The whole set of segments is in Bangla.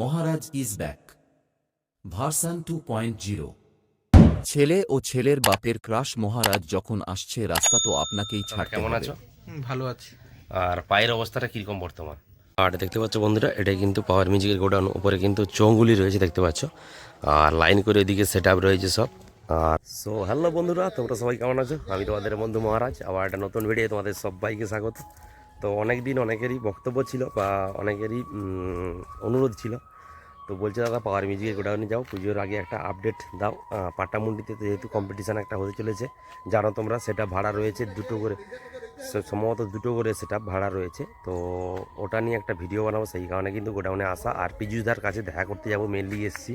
Maharaj is back. Version two point zero. ছেলে ও ছেলের বাপের ক্রাশ মহারাজ যখন আসছে রাস্তা তো আপনাকেই ছাড়তে কেমন আছো? ভালো আছি। আর পায়ের অবস্থাটা কীরকম বর্তমান? আর দেখতে পাচ্ছ বন্ধুরা এটা কিন্তু পাওয়ার মিউজিকের গোডাউন। উপরে কিন্তু চোঙগুলি রয়েছে দেখতে পাচ্ছ। আর লাইন করে এদিকে সেট রয়েছে সব। আর সো হ্যালো বন্ধুরা তোমরা সবাই কেমন আছো? আমি তোমাদের বন্ধু মহারাজ। আবার একটা নতুন ভিডিও তোমাদের সবাইকে স্বাগত। তো অনেক দিন অনেকেরই বক্তব্য ছিল বা অনেকেরই অনুরোধ ছিল। তো বলছে, দাদা, পাওয়ার মিউজিকের গোডাউনে যাও, পুজোর আগে একটা আপডেট দাও। পাটামুন্ডিতে যেহেতু কম্পিটিশান একটা হতে চলেছে, জানো তোমরা, সেটা ভাড়া রয়েছে দুটো করে সম্ভবত দুটো করে সেটা ভাড়া রয়েছে। তো ওটা নিয়ে একটা ভিডিও বানাবো, সেই কারণে কিন্তু গোডাউনে আসা। আর পীযুষদার কাছে দেখা করতে যাব মেনলি এসেছি।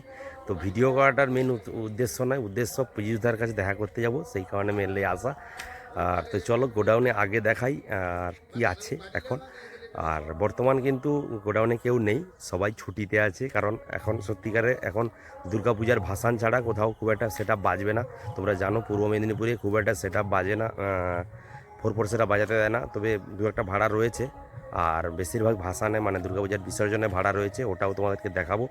তো ভিডিও করাটার মেন উদ্দেশ্য নয়, উদ্দেশ্য পীযুষদার কাছে দেখা করতে যাব, সেই কারণে মেনলি আসা। আর তো চলো গোডাউনে আগে দেখাই, আর কি আছে এখন। আর বর্তমান কিন্তু গোডাউনে কেউ নেই, সবাই ছুটিতে আছে, কারণ এখন সত্যিকারে এখন দুর্গাপূজার ভাসান ছাড়া কোথাও খুব একটা সেট বাজবে না। তোমরা জানো, পূর্ব মেদিনীপুরে খুব একটা সেট বাজে না ফোর ফোর সেটা বাজাতে দেয় না, তবে দু একটা ভাড়া রয়েছে। আর বেশিরভাগ ভাসানে মানে দুর্গাপূজার বিসর্জনে ভাড়া রয়েছে, ওটাও তোমাদেরকে দেখাবো।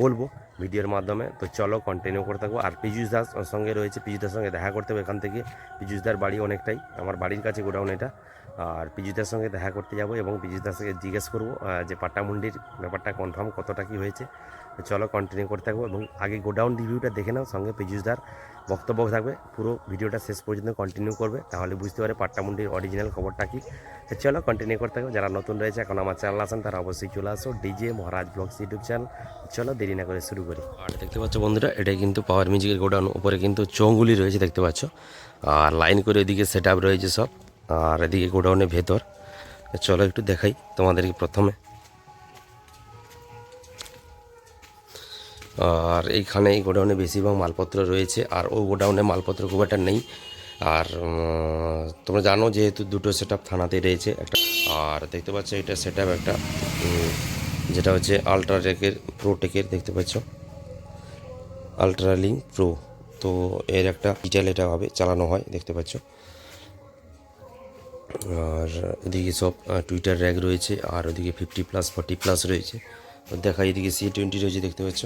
বলব ভিডিওর মাধ্যমে। তো চলো কন্টিনিউ করে থাকব। আর পীযুষ দাস সঙ্গে রয়েছে পীযুষ দাস সঙ্গে দেখা করতে হবে এখান থেকে। পীযুষ দার বাড়ি অনেকটাই, আমার বাড়ির কাছে গোডাউন এটা। আর পীযুষদার সঙ্গে দেখা করতে যাব এবং পীযুষদার সঙ্গে জিজ্ঞেস করব যে পাট্টামুন্ডির ব্যাপারটা কনফার্ম কতটা কি হয়েছে। চলো কন্টিনিউ করতে থাকব এবং আগে গোডাউন রিভিউটা দেখে নাও, সঙ্গে পীযুষদার বক্তব্য থাকবে। পুরো ভিডিওটা শেষ পর্যন্ত কন্টিনিউ করবে, তাহলে বুঝতে পারে পাট্টামুন্ডির অরিজিনাল খবরটা কি। চলো কন্টিনিউ করতে থাকবে। যারা নতুন রয়েছে, এখন আমার চ্যানেল আছেন, তারা অবশ্যই চলে আসো DJ Maharaj vlogs YouTube channel চলো দেরি না করে শুরু করি। আর দেখতে পাচ্ছ বন্ধুরা, এটাই কিন্তু পাওয়ার মিউজিকের গোডাউন। উপরে কিন্তু চোঙগুলি রয়েছে, দেখতে পাচ্ছ। আর লাইন করে এদিকে সেট রয়েছে সব। আর এদিকে গোডাউনের ভেতর। চলো একটু দেখাই তোমাদেরকে প্রথমে। আর এইখানে এই গোডাউনে বেশিরভাগ মালপত্র রয়েছে, আর ও গোডাউনে মালপত্র খুব একটা নেই। আর তোমরা জানো যেহেতু দুটো সেট আপ থানাতে রয়েছে, একটা, আর দেখতে পাচ্ছ এটা সেট আপ একটা যেটা হচ্ছে আলট্রাটেকের প্রোটেকের দেখতে পাচ্ছ? আলট্রালিং প্রো তো এর একটা ডিটেল এটা ভাবে চালানো হয়, দেখতে পাচ্ছ? আর এদিকে সব টুইটার র্যাগ রয়েছে, আর ওদিকে ফিফটি প্লাস ফর্টি প্লাস রয়েছে। দেখা, এদিকে সি টোয়েন্টি রয়েছে, দেখতে পাচ্ছ।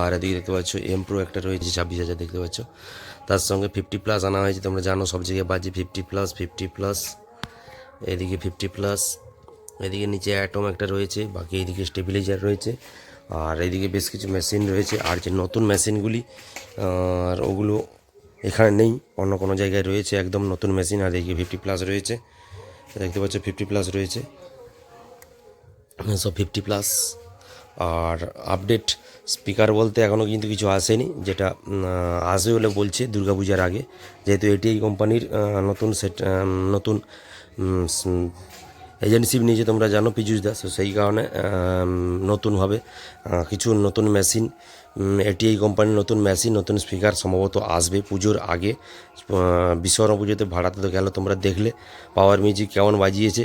আর এদিকে দেখতে পাচ্ছ এম প্রো একটা রয়েছে, ছাব্বিশ হাজার, দেখতে পাচ্ছ। তার সঙ্গে ফিফটি প্লাস আনা হয়েছে, তোমরা জানো, সব জায়গায় বাজে ফিফটি প্লাস ফিফটি প্লাস এদিকে ফিফটি প্লাস এদিকে নিচে অ্যাটম একটা রয়েছে, বাকি এদিকে স্টেবিলাইজার রয়েছে। আর এদিকে বেশ কিছু মেশিন রয়েছে, আর যে নতুন মেশিনগুলি আর ওগুলো এখানে নেই, অন্য কোনো জায়গায় রয়েছে, একদম নতুন মেশিন আর এদিকে ফিফটি প্লাস রয়েছে। দেখতে পাচ্ছ ফিফটি প্লাস রয়েছে। সব ফিফটি প্লাস আর আপডেট স্পিকার বলতে এখনও কিন্তু কিছু আসেনি, যেটা আসবে বলে বলছে দুর্গাপূজার আগে। যেহেতু এটিআই কোম্পানির নতুন সেট নতুন এজেন্সি নিয়েছে তোমরা জানো পীযুষ দাস সেই কারণে নতুনভাবে কিছু নতুন মেশিন এটিআই কোম্পানির নতুন মেশিন, নতুন স্পিকার সম্ভবত আসবে পুজোর আগে। বিশ্বকর্মা পুজোতে ভাড়াতে তো গেল, তোমরা দেখলে। পাওয়ার মিউজিক কেমন বাজিয়েছে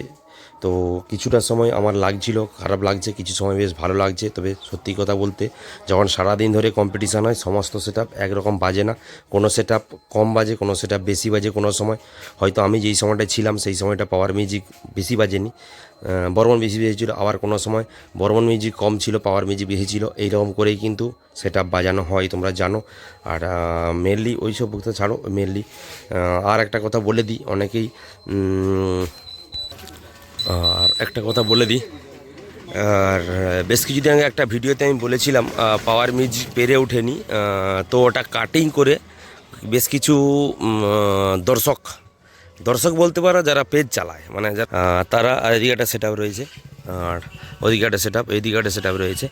তো কিছুটা সময় আমার লাগছিল, খারাপ লাগছে, কিছু সময় বেশ ভালো লাগছে। তবে সত্যি কথা বলতে, যখন সারাদিন ধরে কম্পিটিশান হয়, সমস্ত সেট আপ একরকম বাজে না। কোনো সেট আপ কম বাজে, কোনো সেট আপ বেশি বাজে কোনো সময়। হয়তো আমি যেই সময়টা ছিলাম, সেই সময়টা পাওয়ার মিউজিক বেশি বাজেনি। বর্মন বেশি বেজেছিল, আবার কোনো সময় বর্মন মিউজিক কম ছিল পাওয়ার মিউজিক বেশি ছিল, এইরকম করেই কিন্তু সেট আপ বাজানো হয়, তোমরা জানো। আর মেনলি ওই সব ছাড়ো মেনলি আর একটা কথা বলে দিই, অনেকেই আর একটা কথা বলে দিই। আর বেশ কিছুদিন আগে একটা ভিডিওতে আমি বলেছিলাম পাওয়ার মিজ পেরে ওঠেনি তো ওটা কাটিং করে বেশ কিছু দর্শক দর্শক বলতে পারো যারা পেজ চালায় মানে তারা আর এদিকে একটা সেট রয়েছে। আর ওদিকে একটা সেট আপ এইদিকে একটা সেট আপ রয়েছে।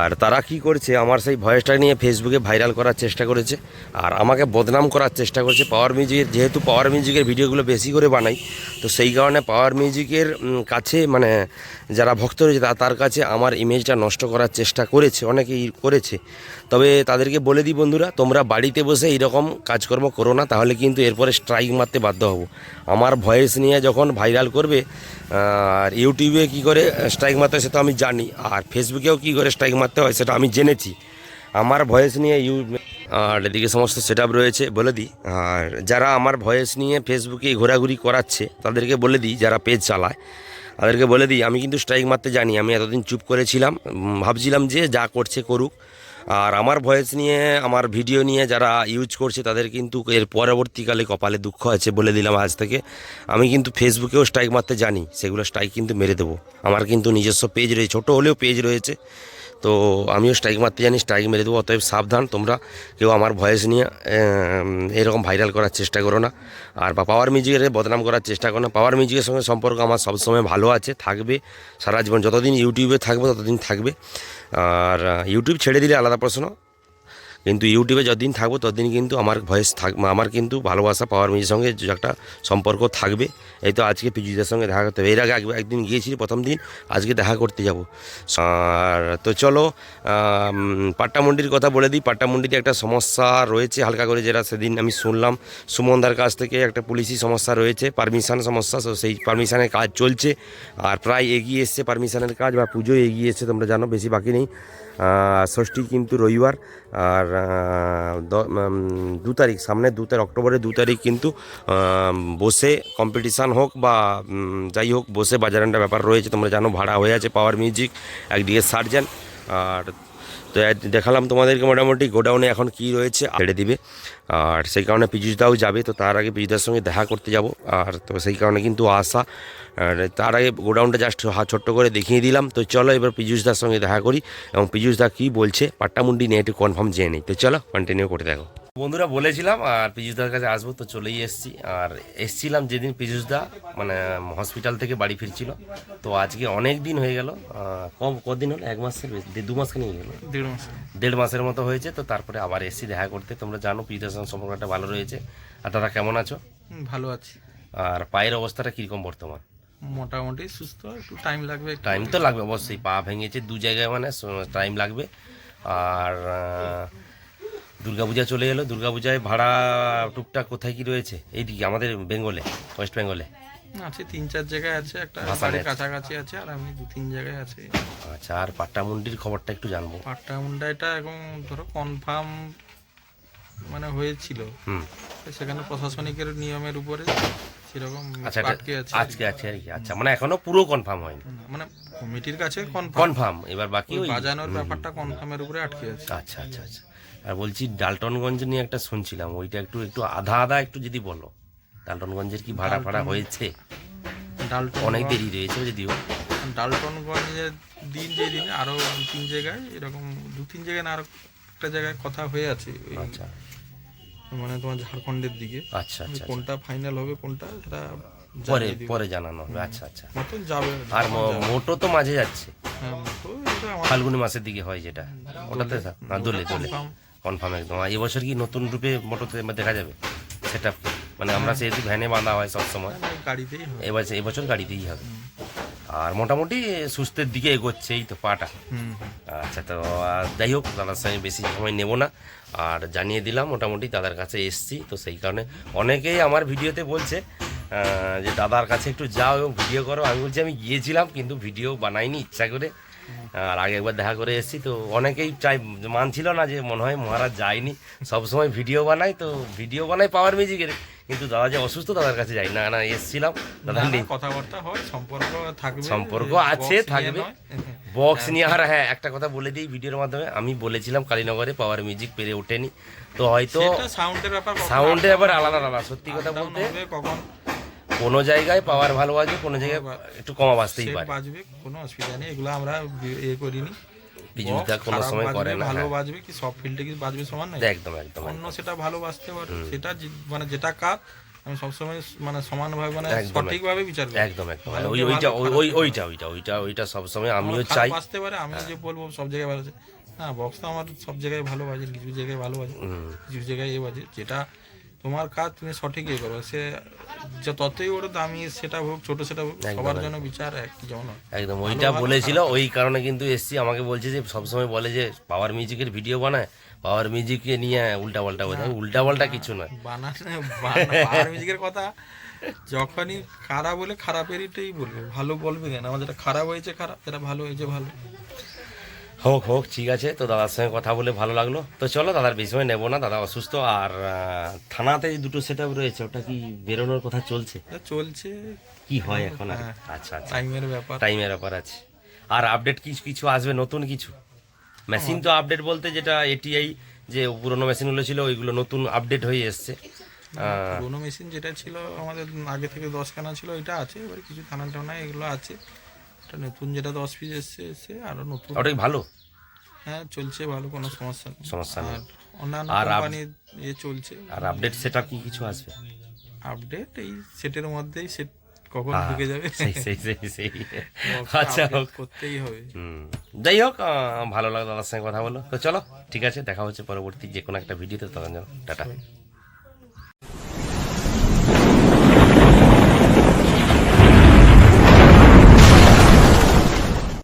আর তারা কি করছে, আমার সেই ভয়েসটা নিয়ে ফেসবুকে ভাইরাল করার চেষ্টা করেছে, আর আমাকে বদনাম করার চেষ্টা করেছে। পাওয়ার মিউজিকের যেহেতু পাওয়ার মিউজিকের ভিডিওগুলো বেশি করে বানাই, তো সেই কারণে পাওয়ার মিউজিকের কাছে মানে যারা ভক্ত রয়েছে তার কাছে আমার ইমেজটা নষ্ট করার চেষ্টা করেছে, অনেকেই করেছে। তবে তাদেরকে বলে দিই বন্ধুরা, তোমরা বাড়িতে বসে এইরকম কাজকর্ম করো না, তাহলে কিন্তু এরপরে স্ট্রাইক মারতে বাধ্য হব। আমার ভয়েস নিয়ে যখন ভাইরাল করবে আর ইউটিউবে কি করে স্ট্রাইক মারতে হয়, সেটা আমি জানি। আর ফেসবুকেও কী করে স্ট্রাইক মারতে হয়, সেটা আমি জেনেছি। আমার ভয়েস নিয়ে ইউ আর এদিকে সমস্ত সেট রয়েছে, বলে দিই। আর যারা আমার ভয়েস নিয়ে ফেসবুকে ঘোরাঘুরি করাচ্ছে, তাদেরকে বলে দিই, যারা পেজ চালায়, তাদেরকে বলে দিই, আমি কিন্তু স্ট্রাইক মারতে জানি, আমি এতদিন চুপ করেছিলাম ভাবছিলাম যে যা করছে করুক। আর আমার ভয়েস নিয়ে, আমার ভিডিও নিয়ে যারা ইউজ করছে, তাদের কিন্তু এর পরবর্তীকালে কপালে দুঃখ আছে বলে দিলাম আজ থেকে। আমি কিন্তু ফেসবুকেও স্ট্রাইক মারতে জানি, সেগুলো স্ট্রাইক কিন্তু মেরে দেবো। আমার কিন্তু নিজস্ব পেজ রয়েছে ছোটো হলেও পেজ রয়েছে। তো আমিও স্ট্রাইক মারতে জানি স্ট্রাইক মেরে দেবো, অতএব সাবধান, তোমরা কেউ আমার ভয়েস নিয়ে এরকম ভাইরাল করার চেষ্টা করো না। আর বা পাওয়ার মিউজিকের বদনাম করার চেষ্টা করো না। পাওয়ার মিউজিকের সঙ্গে সম্পর্ক আমার সবসময় ভালো আছে, থাকবে সারা জীবন। যতদিন ইউটিউবে থাকবে, ততদিন থাকবে। আর ইউটিউব ছেড়ে দিলে আলাদা প্রশ্ন। কিন্তু ইউটিউবে যতদিন থাকব, ততদিন কিন্তু আমার ভয়েস থাক আমার কিন্তু ভালোবাসা পাওয়ার মিউজির সঙ্গে একটা সম্পর্ক থাকবে। এই তো আজকে পিজুদের সঙ্গে দেখা করতে হবে। এর আগে একদিন গিয়েছি প্রথম দিন, আজকে দেখা করতে যাব। আর তো চলো পাট্টামুন্ডির কথা বলে দিই। পাট্টামুন্ডিতে একটা সমস্যা রয়েছে হালকা করে, যেটা সেদিন আমি শুনলাম। সুমনদার কাছ থেকে একটা পুলিশি সমস্যা রয়েছে পারমিশন সমস্যা সেই পারমিশনের কাজ চলছে। আর প্রায় এগিয়ে এসছে পারমিশনের কাজ বা পুজো এগিয়ে এসছে, তোমরা জানো, বেশি বাকি নেই। ষষ্ঠী কিন্তু রবিবার, আর দ- তারিখ, সামনে দু তারিখ, অক্টোবরের দু তারিখ কিন্তু বসে কম্পিটিশান হোক বা যাই হোক, বসে বাজারানটা ব্যাপার রয়েছে, তোমরা জানো, ভাড়া হয়ে আছে পাওয়ার মিউজিক একদিকে সার্জেন আর তো দেখালাম তোমাদেরকে মোটামুটি গোডাউনে এখন কি রয়েছে ছেড়ে দিবে। আর সেই কারণে পীযুষদাও যাবে, তো তার আগে পীযুষদার সঙ্গে দেখা করতে যাব। আর তো সেই কারণে কিন্তু আসা আর তার আগে গোডাউনটা জাস্ট ছোট্ট করে দেখিয়ে দিলাম। তো চলো এবার পীযুষদার সঙ্গে দেখা করি, এবং পীযুষদা কী বলছে, পাট্টামুন্ডি নিয়ে একটু কনফার্ম জেনে নিই। তো চলো কন্টিনিউ করে দেখো। বন্ধুরা বলেছিলাম আর পীযুষদার কাছে আসব তো চলেই এসেছি। আর এসছিলাম যেদিন পীযুষদা মানে হসপিটাল থেকে বাড়ি ফিরছিল। তো আজকে অনেক দিন হয়ে গেল কম কদিন হলো? এক মাসের দু মাস খানি হয়ে গেলো। দেড় মাস দেড় মাসের মতো হয়েছে তো তারপরে আবার এসছি দেখা করতে। তোমরা জানো পীযুষদার সঙ্গে সম্পর্কটা ভালো রয়েছে। আর দাদা কেমন আছো? ভালো আছি। আর পায়ের অবস্থাটা কীরকম বর্তমান? মোটামুটি সুস্থ একটু টাইম লাগবে টাইম তো লাগবে অবশ্যই। পা ভেঙেছে দু জায়গায় মানে টাইম লাগবে। আর দুর্গাপূজা চলে এলো। দুর্গাপূজায় ভাড়া টুকটাক কোথায় কি রয়েছে? এইদিকে আমাদের বেঙ্গলে ওয়েস্ট বেঙ্গলে। আছে তিন চার জায়গায় আছে একটা বাড়ির কাছাকাছি আছে আর আমি দু তিন জায়গায় আছে। আচ্ছা আর পাট্টামুন্ডির খবরটা একটু জানব। পাট্টা এটা এখন ধরো কনফার্ম মানে হয়েছিল। হুম। সেখানে প্রশাসনিকের নিয়মের উপরে সেরকম আচ্ছা আটকে আছে। আজকে আছে আর কি আচ্ছা মানে এখনও পুরো কনফার্ম হয়নি। মানে কমিটির কাছে কনফার্ম এবার বাকি বাজানোর ব্যাপারটা কনফার্মের উপরে আটকে আছে। আচ্ছা আচ্ছা আচ্ছা। বলছি ডালটনগঞ্জ নিয়ে একটা শুনছিলাম। ওইটা একটু একটু আধা আধা একটু যদি বলো। ডালটনগঞ্জের কি ভাড়া ফাড়া হয়েছে? ডালটন অনেক দেরি রয়েছে যদিও। ডালটনগঞ্জের দিন যে দিন আরও দু তিন জায়গায় এরকম দু তিন জায়গায় না আরও একটা জায়গায় কথা হয়ে আছে। ওই আচ্ছা। মানে তোমার ঝাড়খণ্ডের দিকে। আচ্ছা আচ্ছা কোনটা ফাইনাল হবে কোনটা সেটা পরে পরে জানানো হবে। আচ্ছা আচ্ছা। মতন যাবে। আর মোটো তো মাঝে যাচ্ছে। হ্যাঁ, ফাল্গুনি মাসের দিকে হয় যেটা। ওটাতে না দোলে দোলে। কনফার্ম একদম। আর এবছর কি নতুন রূপে মোটোতে দেখা যাবে? সেটা মানে আমরা সেহেতু ভ্যানে বাঁধা হয় সবসময়। মানে গাড়িতেই এবার এবছর গাড়িতেই হবে। আর মোটামুটি সুস্থের দিকে এগোচ্ছে এই তো পাটা। আচ্ছা তো যাই হোক দাদার সঙ্গে বেশি সময় নেব না। আর জানিয়ে দিলাম মোটামুটি দাদার কাছে এসছি তো সেই কারণে অনেকেই আমার ভিডিওতে বলছে যে দাদার কাছে একটু যাও এবং ভিডিও করো। আমি বলছি আমি গিয়েছিলাম কিন্তু ভিডিও বানাইনি ইচ্ছা করে। আর আগে একবার দেখা করে এসেছি তো অনেকেই চাই মানছিল না যে মনে হয় মহারাজ যায়নি। সবসময় ভিডিও বানাই তো ভিডিও বানাই পাওয়ার মিউজিকের কিন্তু দাদা যে অসুস্থ দাদার কাছে যাই না না এসছিলাম। দাদা নেই। কথাবার্তা হয় সম্পর্ক থাকবে সম্পর্ক আছে থাকবে। বক্স নিয়ে আর হ্যাঁ একটা কথা বলে দিই ভিডিওর মাধ্যমে। আমি বলেছিলাম কালীনগরে পাওয়ার মিউজিক পেরে ওঠেনি। তো হয়তো সাউন্ডের ব্যাপার কখন সাউন্ডে আবার আলাদা আলাদা সত্যি কথা বলতে কখন? কোনো জায়গায় পাওয়ার ভালো বাজবে কোনো জায়গায় একটু কমা সেট পারে। বাজবে কোনো অসুবিধা নেই এগুলো আমরা এ করিনি। কোনো সময় করে না ভালো হ্যাঁ। বাজবে কি সব ফিল্ডে কি বাজবে সমান নাই? একদম একদম অন্য সেটা ভালো বাজতে পারে সেটা মানে যেটা কাজ আমি সবসময় মানে সমানভাবে মানে সঠিকভাবে বিচার করি। একদম একদম ওই ওইটা ওই- ওইটা ওইটা ওইটা ওইটা সবসময় আমিও চাই। বাজতে পারে আমি যে বলব সব জায়গায় ভালো আছে। না বক্স তো আমার সব জায়গায় ভালো বাজে কিছু জায়গায় ভালো বাজে কিছু জায়গায় এ বাজে যেটা তোমার কাজ তুমি সঠিক ইয়ে করো। সে যে ততই ওর দামি সেটা হোক ছোট সেটা হোক সবার জন্য বিচার এক যেমন একদম ওইটা বলেছিল ওই কারণে কিন্তু এসছি। আমাকে বলছে যে সবসময় বলে যে পাওয়ার মিউজিকের ভিডিও বানায় পাওয়ার মিউজিককে নিয়ে উল্টা পাল্টা বলে উল্টা পাল্টা কিছু নয়। বানানে বানার মিউজিকের কথা যখনই খারাপ বলে খারাপেরইটাই বলবে। ভালো বলবে কেন? আমার যেটা খারাপ হয়েছে খারাপ যেটা ভালো হয়েছে ভালো। হোক হোক ঠিক আছে। তো দাদার সঙ্গে কথা বলে ভালো লাগল। তো চলো দাদার সময় নেব না দাদা অসুস্থ। আর থানাতে যে দুটো সেট রয়েছে ওটা কি বেরোনোর কথা চলছে? চলছে। কি হয় এখন আর? হ্যাঁ। আচ্ছা আচ্ছা। টাইমের ব্যাপার। টাইমের ব্যাপার আছে। আর আপডেট কিছু কিছু আসবে নতুন কিছু? মেশিন তো আপডেট বলতে যেটা এটিআই যে পুরোনো মেশিনগুলো ছিল ওইগুলো নতুন আপডেট হয়ে এসছে। পুরোনো মেশিন যেটা ছিল আমাদের আগে থেকে দশখানা ছিল এটা আছে। এবার কিছু থানা টানা এগুলো আছে। এটা নতুন যেটা দশ পিস এসছে এসে আরও নতুন। ওটাই ভালো? হ্যাঁ চলছে ভালো কোনো সমস্যা নেই। সমস্যা নেই। অন্যান্য কোম্পানির এ চলছে। আর আপডেট সেটা কি কিছু আসবে? আপডেট এই সেটের মধ্যেই সেট কখন ঢুকে যাবে? সেই সেই সেই সেই। আচ্ছা করতেই হবে। হুম। যাই হোক ভালো লাগল দাদার সঙ্গে কথা বলো। তো চলো ঠিক আছে দেখা হচ্ছে পরবর্তী যে কোনো একটা ভিডিওতে তখন যেন টাটা।